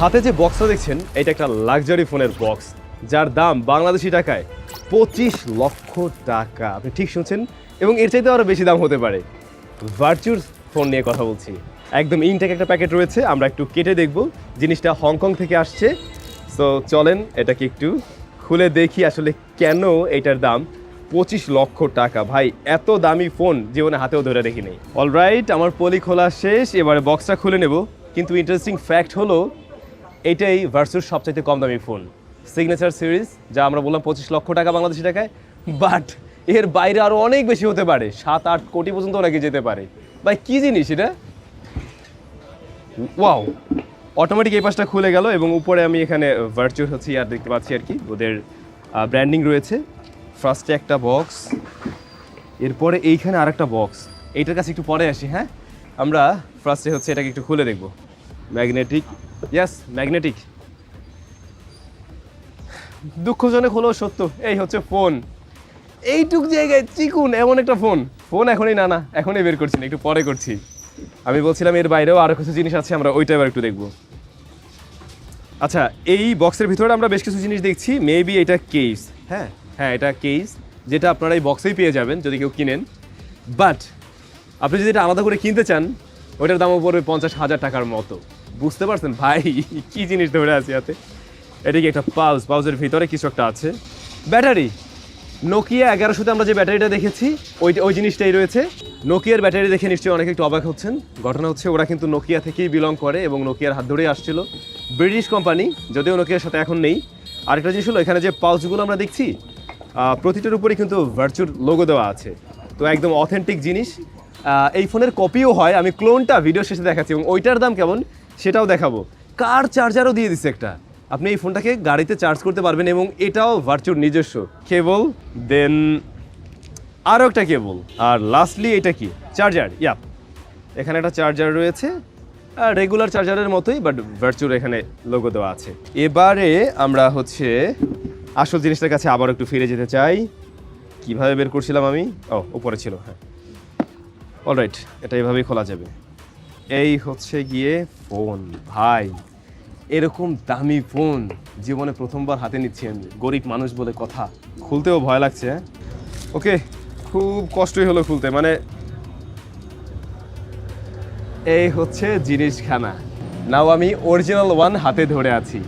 হাতে যে বক্সটা দেখছেন, এটা একটা লাক্সারি ফোনের বক্স যার দাম বাংলাদেশি টাকায় পঁচিশ লক্ষ টাকা। আপনি ঠিক শুনছেন? এবং এর চাইতে আরও বেশি দাম হতে পারে। ভার্চুর ফোন নিয়ে কথা বলছি। একদম ইনটেক একটা প্যাকেট রয়েছে, আমরা একটু কেটে দেখব। জিনিসটা হংকং থেকে আসছে। সো চলেন, এটাকে একটু খুলে দেখি আসলে কেন এটার দাম পঁচিশ লক্ষ টাকা। ভাই, এত দামি ফোন জীবনে হাতেও ধরে দেখি নেই অলরাইট আমার পলি খোলা শেষ, এবারে বক্সটা খুলে নেব। কিন্তু ইন্টারেস্টিং ফ্যাক্ট হলো এটাই ভার্সুর সবচাইতে কম দামি ফোন সিগনেচার সিরিজ যা আমরা বললাম পঁচিশ লক্ষ টাকা বাংলাদেশি টাকায় বাট এর বাইরে আরও অনেক বেশি হতে পারে। সাত, আট কোটি পর্যন্ত নাকি যেতে পারে। ভাই, কী জিনিস এটা? ওয়াও অটোমেটিক এই পাশটা খুলে গেল এবং উপরে আমি এখানে ভার্চুয়াল হচ্ছে আর দেখতে পাচ্ছি আর কি। ওদের ব্র্যান্ডিং রয়েছে। ফার্স্টে একটা বক্স এরপরে এইখানে আর একটা বক্স এইটার কাছে একটু পরে আসি হ্যাঁ? আমরা ফার্স্টে হচ্ছে এটাকে একটু খুলে দেখব। ম্যাগনেটিক ইয়াস ম্যাগনেটিক দুঃখজনক হলেও সত্য এই হচ্ছে ফোন। এইটুক জায়গায় চিকুন এমন একটা ফোন। ফোন এখনই না না এখনই বের করছি না একটু পরে করছি। আমি বলছিলাম এর বাইরেও আরও কিছু জিনিস আছে আমরা ওইটা এবার একটু দেখব। আচ্ছা এই বক্সের ভিতরে আমরা বেশ কিছু জিনিস দেখছি মেবি এটা কেস হ্যাঁ। হ্যাঁ এটা কেস যেটা আপনারা এই বক্সেই পেয়ে যাবেন যদি কেউ কিনেন। বাট আপনি যদি এটা আলাদা করে কিনতে চান ওইটার দামও পড়বে পঞ্চাশ হাজার টাকার মতো। বুঝতে পারছেন? ভাই, কি জিনিস ধরে আছে হাতে? এটা কি একটা পাউস পাউসের ভিতরে কিছু একটা আছে। ব্যাটারি নোকিয়া এগারোশোতে আমরা যে ব্যাটারিটা দেখেছি, ওই ওই জিনিসটাই রয়েছে। নোকিয়ার ব্যাটারি দেখে নিশ্চয়ই অনেকে একটু অবাক হচ্ছেন। ঘটনা হচ্ছে, ওরা কিন্তু নোকিয়া থেকেই বিলং করে এবং নোকিয়ার হাত ধরেই আসছিল। ব্রিটিশ কোম্পানি যদিও নোকিয়ার সাথে এখন নেই। আরেকটা জিনিস হলো, এখানে যে পাউচগুলো আমরা দেখছি প্রতিটার উপরেই কিন্তু ভার্চুর লোগো দেওয়া আছে। তো একদম অথেন্টিক জিনিস। এই ফোনের কপিও হয়, আমি ক্লোনটা ভিডিও শেষে দেখাচ্ছি এবং ওইটার দাম কেমন সেটাও দেখাবো। কার চার্জারও দিয়ে দিচ্ছে একটা? আপনি এই ফোনটাকে গাড়িতে চার্জ করতে পারবেন এবং এটাও ভার্চুর নিজস্ব। কেবল দেন আরও একটা কেবল। আর লাস্টলি এটা কি? চার্জার ইয়াপ এখানে একটা চার্জার রয়েছে। আর রেগুলার চার্জারের মতোই বাট ভার্চুর এখানে লোগো দেওয়া আছে। এবারে আমরা হচ্ছে আসল জিনিসটার কাছে আবার একটু ফিরে যেতে চাই। কীভাবে বের করছিলাম আমি? ও, উপরে ছিল হ্যাঁ। অলরাইট এটা এভাবেই খোলা যাবে। এই হচ্ছে গিয়ে ফোন ভাই। এরকম দামি ফোন জীবনে প্রথমবার হাতে নিচ্ছি আমি। গরিব মানুষ বলে কথা। খুলতেও ভয় লাগছে হ্যাঁ? ওকে খুব কষ্টই হলো খুলতে। মানে এই হচ্ছে জিনিসখানা। নাও আমি অরিজিনাল ওয়ান হাতে ধরে আছি।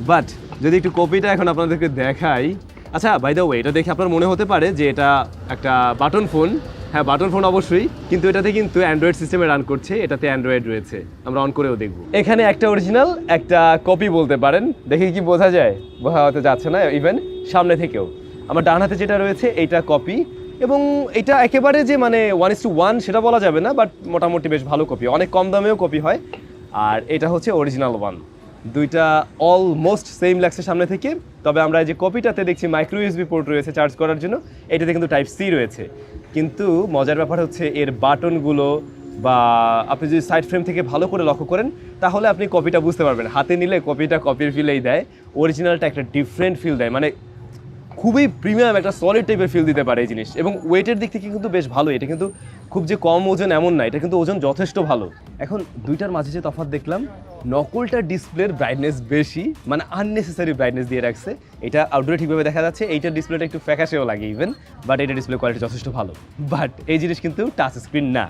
বাট যদি একটু কপিটা এখন আপনাদেরকে দেখাই। আচ্ছা বাই দ্য ওয়ে এটা দেখে আপনার মনে হতে পারে যে এটা একটা বাটন ফোন হ্যাঁ বাটন ফোন অবশ্যই, কিন্তু এটাতে কিন্তু অ্যান্ড্রয়েড সিস্টেমে রান করছে, এটাতে অ্যান্ড্রয়েড রয়েছে। আমরা অন করেও দেখব। এখানে একটা অরিজিনাল একটা কপি বলতে পারেন। দেখে কি বোঝা যায়? বোঝা হতে যাচ্ছে না ইভেন সামনে থেকেও। আমার ডান হাতে যেটা রয়েছে, এইটা কপি এবং এটা একেবারে যে মানে ওয়ান ইস টু ওয়ান সেটা বলা যাবে না বাট মোটামুটি বেশ ভালো কপি অনেক কম দামেও কপি হয়। আর এটা হচ্ছে অরিজিনাল ওয়ান দুইটা অলমোস্ট সেম লাগছে সামনে থেকে। তবে আমরা এই যে কপিটাতে দেখছি মাইক্রো ইউএসবি পোর্ট রয়েছে চার্জ করার জন্য। এটাতে কিন্তু টাইপ সি রয়েছে। কিন্তু মজার ব্যাপার হচ্ছে এর বাটনগুলো বা আপনি যদি সাইড ফ্রেম থেকে ভালো করে লক্ষ্য করেন, তাহলে আপনি কপিটা বুঝতে পারবেন। হাতে নিলে কপিটা কপির ফিলেই দেয়। অরিজিনালটা একটা ডিফারেন্ট ফিল দেয়। মানে খুবই প্রিমিয়াম একটা সলিড টাইপের ফিল দিতে পারে এই জিনিস। এবং ওয়েটের দিক থেকে কিন্তু বেশ ভালো। এটা কিন্তু খুব যে কম ওজন এমন না, এটা কিন্তু ওজন যথেষ্ট ভালো। এখন দুইটার মাঝে যে তফাৎ দেখলাম নকলটার ডিসপ্লের ব্রাইটনেস বেশি মানে আননেসেসারি ব্রাইটনেস দিয়ে রাখছে। এটা আউটডোরে ঠিকভাবে দেখা যাচ্ছে এইটার ডিসপ্লেটা একটু ফ্যাকাশেও লাগে ইভেন বাট এটা ডিসপ্লে কোয়ালিটি যথেষ্ট ভালো। বাট এই জিনিস কিন্তু টাচ স্ক্রিন না।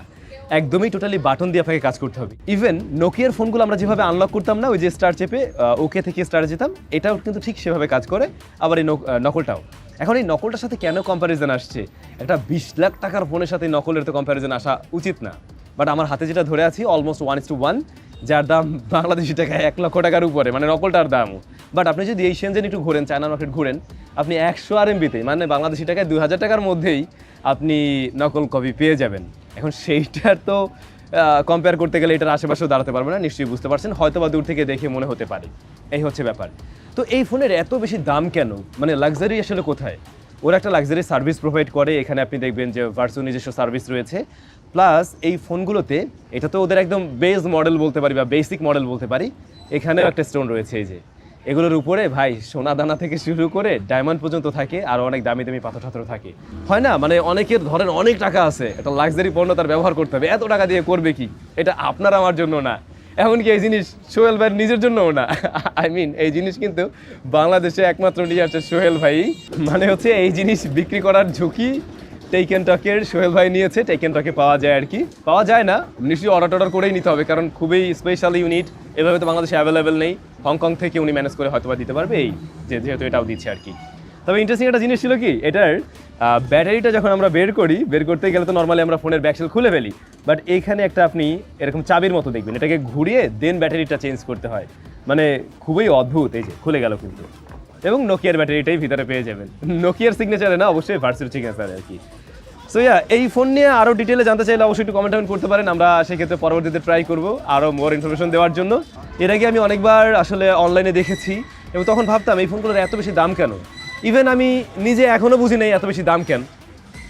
একদমই টোটালি বাটন দিয়ে আপনাকে কাজ করতে হবে। ইভেন নোকিয়ার ফোনগুলো আমরা যেভাবে আনলক করতাম না, ওই যে স্টার চেপে ওকে থেকে স্টার যেতাম, এটাও কিন্তু ঠিক সেভাবে কাজ করে। আবার এই নক- নকলটাও এখন এই নকলটার সাথে কেন কম্প্যারিজন আসছে? একটা বিশ লাখ টাকার ফোনের সাথে নকলের তো কম্প্যারিজন আসা উচিত না। বাট আমার হাতে যেটা ধরে আছি almost one is to one যার দাম বাংলাদেশি টাকায় এক লক্ষ টাকার উপরে মানে নকলটার দামও বাট আপনি যদি এই সেনজেন একটু ঘোরেন চায়না মার্কেট ঘুরেন, আপনি একশো আর এমবিতে মানে বাংলাদেশি টাকায় দু হাজার টাকার মধ্যেই আপনি নকল কপি পেয়ে যাবেন। এখন সেইটার তো কম্পেয়ার করতে গেলে এটার আশেপাশেও দাঁড়াতে পারবে না, নিশ্চয়ই বুঝতে পারছেন। হয়তো বা দূর থেকে দেখে মনে হতে পারে। এই হচ্ছে ব্যাপার। তো এই ফোনের এত বেশি দাম কেন? মানে লাক্সারি আসলে কোথায়? ওরা একটা লাক্সারি সার্ভিস প্রোভাইড করে, এখানে আপনি দেখবেন যে ভার্সু নিজস্ব সার্ভিস রয়েছে। প্লাস এই ফোনগুলোতে, এটা তো ওদের একদম বেস মডেল বলতে পারি বা বেসিক মডেল বলতে পারি, এখানেও একটা স্টোন রয়েছে এই যে। এগুলোর উপরে ভাই, সোনা দানা থেকে শুরু করে ডায়মন্ড পর্যন্ত থাকে, আর অনেক দামি দামি পাথর টাথর থাকে। হয় না? মানে অনেকের ধরেন অনেক টাকা আছে এটা লাক্সারি পণ্য তার ব্যবহার করতে হবে, এত টাকা দিয়ে করবে কি? এটা আপনার আমার জন্য না। এমনকি এই জিনিস সোহেল ভাইয়ের নিজের জন্যও না? আই মিন এই জিনিস কিন্তু বাংলাদেশে একমাত্র নিয়ে আসছে সোহেল ভাই। মানে হচ্ছে এই জিনিস বিক্রি করার ঝুঁকি টেকেন টকের সোহেল ভাই নিয়েছে টেকেন টকে পাওয়া যায় আর কি। পাওয়া যায় না, নিশ্চয়ই অর্ডার টর্ডার করেই নিতে হবে, কারণ খুবই স্পেশাল ইউনিট এভাবে তো বাংলাদেশে অ্যাভেলেবেল নেই। হংকং থেকে উনি ম্যানেজ করে হয়তো দিতে পারবে এই, যে যেহেতু এটাও দিচ্ছে আর কি। তবে ইন্টারেস্টিং একটা জিনিস ছিল কি, এটার ব্যাটারিটা যখন আমরা বের করি, বের করতে গেলে তো নর্মালি আমরা ফোনের ব্যাকসেল খুলে ফেলি। বাট এইখানে একটা আপনি এরকম চাবির মতো দেখবেন, এটাকে ঘুরিয়ে দেন ব্যাটারিটা চেঞ্জ করতে হয়। মানে খুবই অদ্ভুত, এই যে, খুলে গেল কিন্তু। এবং নোকিয়ার ব্যাটারিটাই ভিতরে পেয়ে যাবেন। নোকিয়ার সিগনেচারে না, অবশ্যই ভার্সুর সিগনেচারে আর কি। সো ইয়া এই ফোন নিয়ে আরও ডিটেলে জানতে চাইলে অবশ্যই একটু কমেন্ট করতে পারেন। আমরা সেক্ষেত্রে পরবর্তীতে ট্রাই করব আরও মোর ইনফরমেশন দেওয়ার জন্য। এর আগে আমি অনেকবার আসলে অনলাইনে দেখেছি এবং তখন ভাবতাম, এই ফোনগুলোর এত বেশি দাম কেন? ইভেন আমি নিজে এখনও বুঝি নাই এত বেশি দাম কেন।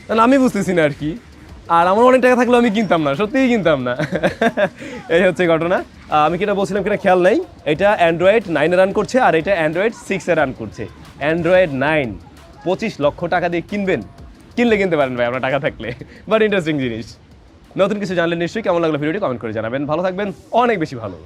কারণ আমি বুঝতেছি না আর কি। আর আমার অনেক টাকা থাকলেও আমি কিনতাম না, সত্যিই কিনতাম না। এই হচ্ছে ঘটনা। আমি কিনা বলছিলাম কিনা খেয়াল নাই। এটা অ্যান্ড্রয়েড নাইনে রান করছে আর এটা অ্যান্ড্রয়েড সিক্সে রান করছে। অ্যান্ড্রয়েড নাইন পঁচিশ লক্ষ টাকা দিয়ে কিনবেন। কিনলে কিনতে পারেন ভাই, আপনার টাকা থাকলে। বাট ইন্টারেস্টিং জিনিস। নতুন কিছু জানলে নিশ্চয়ই কেমন লাগল ভিডিওটি কমেন্ট করে জানাবেন। ভালো থাকবেন, অনেক বেশি ভালো।